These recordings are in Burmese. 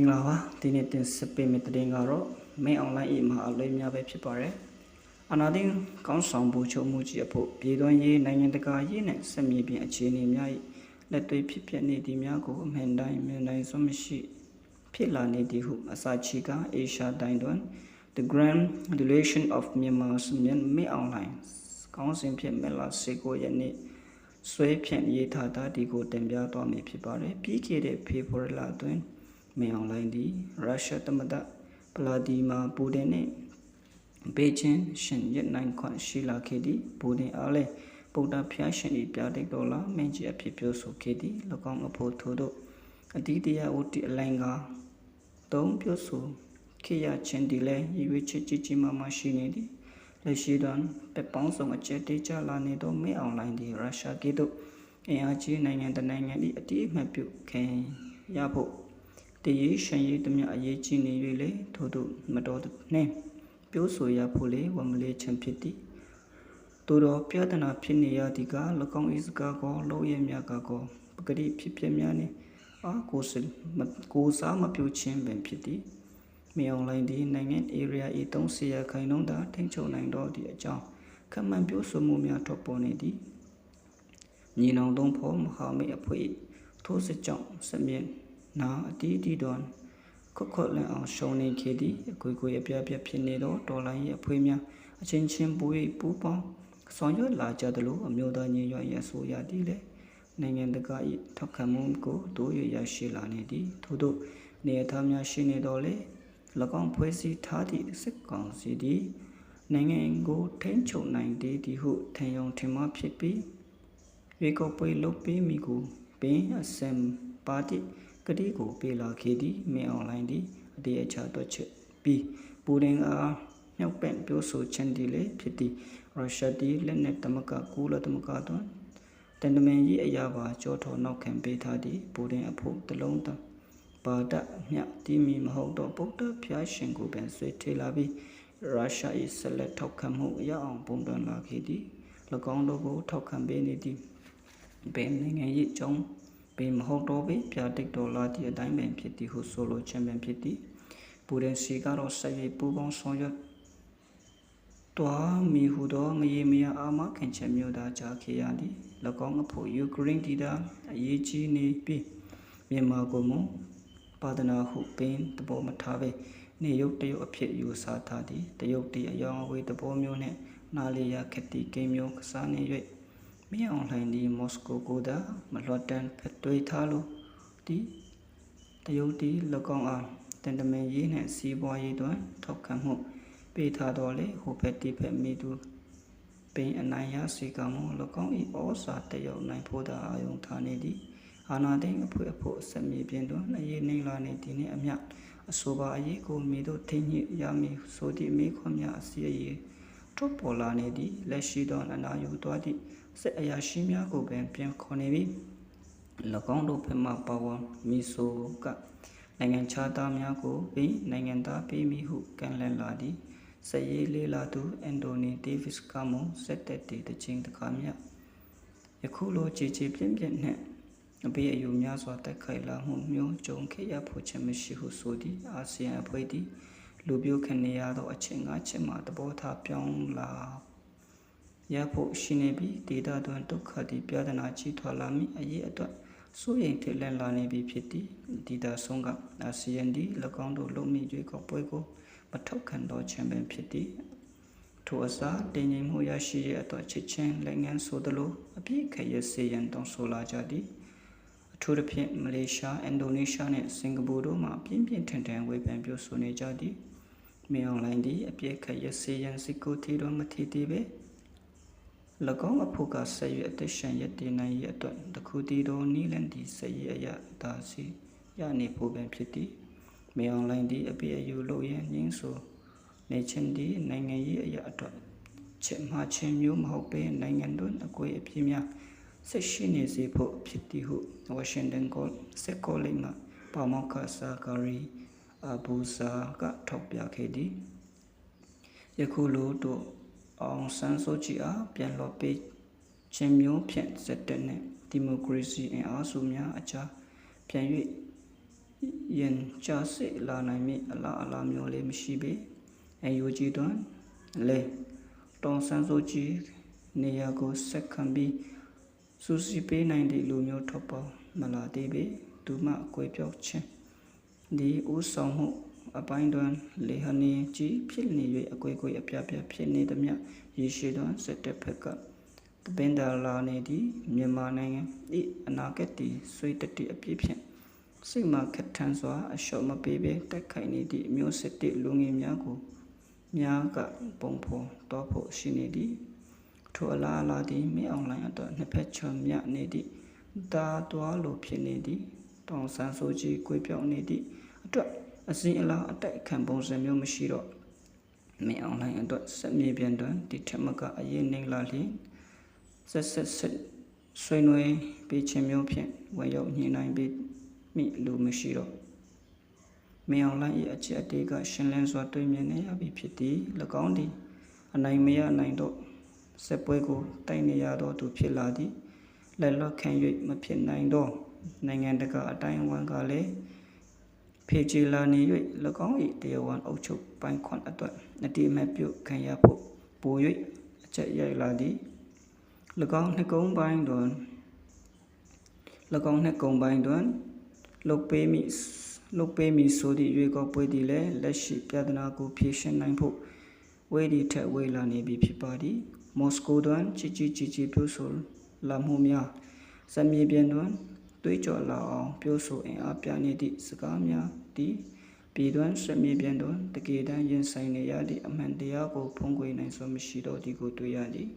မင်္ဂလာပါဒီနေ့တင်ဆက်ပေးမယ့်သတင်းကတော့မင်းအွန်လိုင်းအေးမှာအလွယ်များပဲဖြစ်ပါတယ်အနာတင်ကောင်းဆောင်ဖို့ချုပ်မှုကြီးအဖို့ပြည်တွင်းရေးနိုင်ငံတကာရေးနဲ့ဆက်မြေပြင်အခြေအနေများ၏လက်တွေ့ဖြစ်ပျက်နေသည့်များကိုအမှန်တိုင်းမြင်နိုင်စွမ်းမရှိဖြစ်လာနေသည်ဟုအစာချီကအေရှာတိုင်းတွင် The Grand Relation of Myanmar's Myanmar Online ကောင်းစဉ်ဖြစ်မလာစေကိုယနေ့ဆွဲဖြန့်ရေးထားတာဒီကိုတင်ပြသွားမည်ဖြစ်ပါတယ်ပြီးခဲ့တဲ့ဖေဖော်ဝါရီလအတွင်း မင်းအွန်လိုင်းသည်ရုရှားသမ္မတဗလာဒီမာပူတင်နှင့်ဘေကျင်းရှင်ရက်နိုင်ခွန်ရှိလာခဲ့သည်ပူတင်အားလည်းဗုဒ္ဓဖျားရှင်၏ပြတိတ်တော်လာမင်းကြီးအဖြစ်ပြောဆိုခဲ့သည်၎င်းအဖို့ထို့သောအတိတရားဝတ္တိအလိုင်းကသုံးပြောဆိုခေရချင်းဒီလဲရည်ရွယ်ချက်ကြီးကြီးမားမားရှိနေသည်လက်ရှိတွင်ပက်ပေါင်းဆောင်အကျက်တေးကြလာနေသောမင်းအွန်လိုင်းသည်ရုရှားကဲ့သို့အင်အားကြီးနိုင်ငံတစ်နိုင်ငံ၏အတိအမှတ်ပြုခင်ရဖို့တည် ရရှန်ရေးတမျှအရေးကြီးနေ၍လေထို့သို့မတော်နှင့်ပြောဆိုရဖို့လေဝမလေးခြင်းဖြစ်သည်သို့တော့ပြဿနာဖြစ်နေရသည်က၎င်း၏စကားကိုလုံးရမြကကိုပဂတိဖြစ်ဖြစ်များနှင့်အာကိုစကိုစားမပြုခြင်းပင်ဖြစ်သည်မြေအွန်လိုင်းဒီနိုင်ငံ area ၏30ရာခိုင်နှုန်းသာထိန်းချုပ်နိုင်တော့သည့်အကြောင်းခန့်မှန်ပြောဆိုမှုများထွက်ပေါ်နေသည်ညီနောင်သုံးဖို့မဟာမိတ်အဖွဲ့၏ထိုးစစ်ကြောင့်စမြင့် နာအတီးတီတွန်ခွတ်ခွတ်လန်အောင်ရှုံနေခဲ့သည်အကွေကွေအပြပြဖြစ်နေသောဒေါ်လာ၏အဖွေးများအချင်းချင်းပူ၍ပူပေါင်းဆောင်ရွက်လာကြသလိုအမျိုးသားညီညွတ်ရေးအစိုးရသည်လည်းနိုင်ငံတကာ၏ထောက်ခံမှုကိုတိုးရရရှိလာနေသည်ထို့သောနေရာသားများရှိနေတော့လေ၎င်းဖွဲ့စည်းထားသည့်စစ်ကောင်စီသည်နိုင်ငံကိုထိန်းချုပ်နိုင်သည်ဒီဟုထင်ယုံထင်မှားဖြစ်ပြီးရွေးကောက်ပွဲလုပ်ပေးမိကိုပင်အစံပါတိ ကတိကိုပေးလာခဲ့သည်မင်းအွန်လိုင်းသည်အတေးအချတော့ချက်ပြီးပူတင်အားမြောက်ပန့်ပြောဆိုခြင်းဒီလေဖြစ်သည်ရုရှားသည်လက်နက်တမကကူလတမကတွင်တန်တမန်ကြီးအရာပါကြောထော်နောက်ခံပေးထားသည်ပူတင်အဖို့တလုံးတပါဒမြတီမီမဟုတ်တော့ဗုဒ္ဓဖျားရှင်ကိုပင်ဆွေးထေလာပြီးရုရှား၏ဆက်လက်ထောက်ခံမှုအရအောင်ပုံတွင်လာခဲ့သည်၎င်းတို့ကိုထောက်ခံပေးနေသည်ဘယ်နိုင်ငံ၏အကြောင်း ပင်မဟုတ်တော့ပေပြတိတ်တော်လာသည့်အတိုင်းပင်ဖြစ်သည်ဟုဆိုလိုခြင်းပင်ဖြစ်သည်ပူရင်စီကတော့ဆက်၍ပူပေါင်းဆောင်ရွက်တွားမီဟုသောမရေမရအာမခံချက်မျိုးသားကြားခဲ့ရသည်၎င်းအဖို့ယူကရိန်းတီတာအရေးကြီးနေပြီးမြန်မာကိုမပါဒနာဟုပင်တဘောမထားပဲနေရုပ်တရုပ်အဖြစ်ယူဆထားသည်တရုတ်တီအယောင်အဝေးတဘောမျိုးနှင့်နာလီယာခက်တီကိန်းမျိုးကစားနေ၍ မြေအွန်လိုင်းဒီမော်စကိုကိုသာမလွတ်တန်ဖက်တွေးထားလို့ဒီတရုတ်ဒီ၎င်းအားတန်တမန်ရေးနှင့်စီးပွားရေးတွင်ထောက်ခံမှုပေးထားတော်လေဟိုဖက်တိဖက်မိသူပင်အနိုင်ရစီကမှု၎င်း၏ဩစာတရုတ်နိုင်ဖို့သာအာယုံထားနေသည်အာနာသိန်းအဖွေအဖို့အစမြေပြင်တွင်အရေးနှိမ့်လာနေသည်နှင့်အမျှအဆိုပါအရေးကိုမိတို့ထိညစ်ရမည်ဆိုသည့်မိခွန်များအစီအရေး ထုတ်ပေါ်လာနေသည့်လက်ရှိသောအနာယူသွားသည့်စစ်အရာရှိများကိုပင်ပြန်ခေါ်နေပြီး၎င်းတို့ဖက်မှပါဝင်မီဆိုကနိုင်ငံခြားသားများကိုပြီးနိုင်ငံသားပေးမိဟုကန့်လန့်လာသည်စရေးလေးလာသူအန်တိုနီဒေးဗစ်ကမွန်စက်တက်တီတချင်းတကားမြယခုလိုကြည်ကြည်ပြင်းပြင်းနှင့်အပေးအယူများစွာတက်ခိုက်လာမှုမျိုးကြုံခဲ့ရဖို့ချင်မရှိဟုဆိုသည်အာဆီယံအဖွဲ့သည် လူပြိုခနေရသောအချင်းငါးချက်မှသဘောထားပြောင်းလာရဖို့ရှိနေပြီးဒေတာတွင်ဒုက္ခသည်ပြဒနာကြီးထွာလာမည်အရေးအတွက်စိုးရိမ်ထက်လန့်လာနေပြီဖြစ်သည်ဒေတာဆုံးကအာဆီယံသည်၎င်းတို့လုံမိကျွေးကောပွဲကိုမထောက်ခံတော့ခြင်းပင်ဖြစ်သည်ထိုအစားတင်ငိမ်မှုရရှိရအတွက်ချစ်ချင်းလက်ငန်းဆိုသလိုအပြည့်ခရစေရန်တောင်းဆိုလာကြသည်အထူးသဖြင့်မလေးရှားအင်ဒိုနီးရှားနဲ့စင်ကာပူတို့မှပြင်းပြင်းထန်ထန်ဝေဖန်ပြောဆိုနေကြသည် မြေအွန်လိုင်းသည်အပြည့်ခရစေရန်စီကိုတီတော်မထီတီပဲ၎င်းအဖို့ကဆက်ရွက်အသက်ရှင်ရတည်နိုင်ရအတွက်တခုတည်တော်နီးလန်ဒီဆက်ရအရသာစီရနေဖို့ပင်ဖြစ်သည်မေအွန်လိုင်းဒီအပြည့်အယူလို့ရငင်းဆိုနေချင်းဒီနိုင်ငံရေးအရာအတွက်ချက်မှချင်းမျိုးမဟုတ်ပေနိုင်ငံတွင်အကွေအပြည့်များဆက်ရှိနေစေဖို့ဖြစ်သည်ဟုဝါရှင်တန်ကောဆက်ကောလိမှာပါမောက္ခဆာကာရီ အဘူဆာကထောက်ပြခဲ့သည်ယခုလိုတို့အောင်ဆန်းစုကြည်အားပြန်လော်ပေးခြင်းမျိုးဖြင့်စက်တဲ့နဲ့ဒီမိုကရေစီအင်အားစုများအကြားပြန်၍ယင်ကြာစစ်လာနိုင်မည်အလားအလာမျိုးလေးမရှိပေအယူကြီးတွင်လေတောင်ဆန်းစိုးကြီးနေရာကိုဆက်ခံပြီးစူစီပေးနိုင်သည့်လူမျိုးထွက်ပေါ်မလာသေးပေသူမှအကွဲပြောက်ခြင်း ဒီဥဆောင်မှုအပိုင်းတွင်လေဟနေကြီးဖြစ်နေ၍အကွဲကွဲအပြပြဖြစ်နေသည်မြရေရှိတွင်စက်တက်ဖက်ကတပင်ဒါလာနေသည့်မြန်မာနိုင်ငံဤအနာဂတ်တည်ဆွေတတိအပြည့်ဖြင့်စိတ်မှခက်ထန်စွာအလျှော့မပေးဘဲတိုက်ခိုက်နေသည့်အမျိုးစစ်တစ်လူငယ်များကိုများကပုံဖော်တော့ဖို့ရှိနေသည်ထိုအလားအလာသည်မင်းအွန်လိုင်းအတွက်နှစ်ဖက်ချုံမြနေသည့်ဒါတော်လိုဖြစ်နေသည် တောင်ဆန်းဆိုကြီးကိုပြောင်းနေသည့်အတွက်အစဉ်အလာအတိုက်ခံပုံစံမျိုးမရှိတော့မင်းအွန်လိုင်းအတွက်စက်မြေပြန်တွင်ဒီထက်မကအရင်နေလာလျင်ဆက်ဆက်ဆက်ဆွေးနွေးပေးခြင်းမျိုးဖြင့်ဝင်ရောက်ညှိနှိုင်းပေးမိလူမရှိတော့မင်းအောင်လိုင်း၏အချက်အတေးကရှင်လန်းစွာတွေ့မြင်နေရပြီဖြစ်သည်၎င်းသည်အနိုင်မရနိုင်တော့စက်ပွဲကိုတိုက်နေရတော့သူဖြစ်လာသည်လက်လွတ်ခံ၍မဖြစ်နိုင်တော့ နိုင်ငံတကာအတိုင်းအဝန်ကလည်းဖေချီလာနေ၍၎င်း၏တရားဝန်အုပ်ချုပ်ပိုင်ခွင့်အတွက်အတိအမဲ့ပြုခံရဖို့ပို၍အချက်ရိုက်လာသည်၎င်းနှစ်ကုန်းပိုင်းတွင်၎င်းနှစ်ကုန်းပိုင်းတွင်လုတ်ပေးမိလုတ်ပေးမိဆိုသည့်ရွေးကောက်ပွဲသည်လည်းလက်ရှိပြဿနာကိုဖြေရှင်းနိုင်ဖို့ဝေးဒီထက်ဝေးလာနေပြီဖြစ်ပါသည်မော်စကိုတွင်ကြီးကြီးကြီးကြီးပြောဆိုလာမှုများစမြေပြင်တွင် တွေးကြော်လာအောင်ပြောဆိုအင်အားပြနေသည့်စကားများသည်ပြည်တွင်စမြေပြင်တွင်တကယ်တမ်းရင်ဆိုင်နေရသည့်အမှန်တရားကိုဖုံးကွယ်နိုင်စွမ်းမရှိတော့သည်ကိုတွေ့ရသည်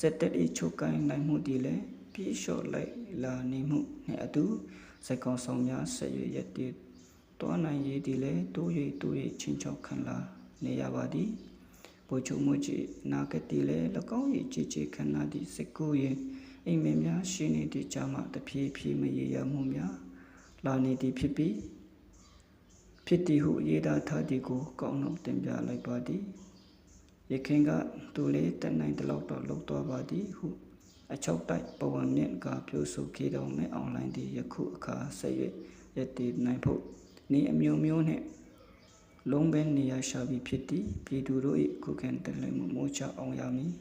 စက်တက်၏ချုပ်ကိုင်းနိုင်မှုသည်လည်းပြေလျှော့လိုက်လာနေမှုနှင့်အတူစက်ကောင်ဆောင်များဆက်ရွရက်တည်တွားနိုင်ရည်သည်လည်းတိုး၍တိုး၍ချင်းချောက်ခံလာနေရပါသည်ဘိုလ်ချုပ်မှုကြီးနာကတိလည်း၎င်း၏ကြည်ကြည်ခန္ဓာသည့်စကူရင် အိမ်မင်းများရှိနေသည့်ကြမှာတဖြည်းဖြည်းမရေရမှုများလာနေသည်ဖြစ်ပြီးဖြစ်သည်ဟုရေးသားထားသည်ကိုကောင်းနှုတ်တင်ပြလိုက်ပါသည်ရခင်ကသူလေးတက်နိုင်တဲ့လောက်တော့လှုပ်သွားပါသည်ဟုအချောက်တိုက်ပဝံမြင့်ကပြောဆိုခဲ့တော်မဲ့အွန်လိုင်းသည်ယခုအခါဆက်၍ရည်တည်နိုင်ဖို့နေအမျိုးမျိုးနှင့်လုံးပဲနေရာရှာပြီးဖြစ်သည်ပြည်သူတို့၏ခုခံတလဲမှုမိုးချအောင်ရမည်